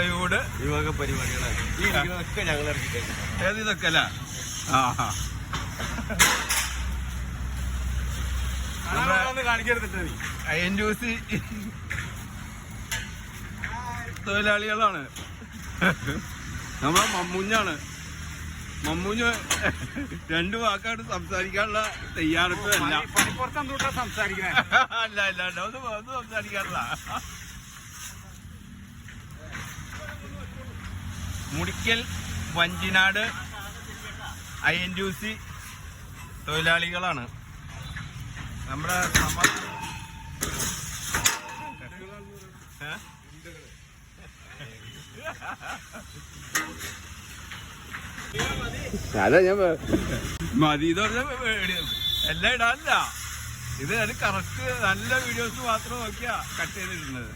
Plywood ഈ വക പരിപാടികളാണ്. ഈ ഇരിക്കുന്നതൊക്കെ ഞങ്ങൾ ഇറക്കിയിട്ടുണ്ട്. ഏത് ഇതൊക്കെ അല്ല ആ. തൊഴിലാളികളാണ്. നമ്മളെ മമ്മൂഞ്ഞാണ്. മമ്മൂഞ്ഞ് രണ്ട് വാക്കായിട്ട് സംസാരിക്കാനുള്ള തയ്യാറെടുപ്പല്ല. അല്ല അല്ല ഒന്ന് സംസാരിക്കാറില്ല Mudikkal Vanchinad I N T C തൊഴിലാളികളാണ്. നമ്മുടെ സമ- ഏ? അല്ല ഞാൻ മതി എന്ന് എല്ലാം ഇടാനില്ല. ഇത് അത് കറക്റ്റ് നല്ല വീഡിയോസ് മാത്രം നോക്കിയാ കട്ട് ചെയ്തിട്ടുള്ളത്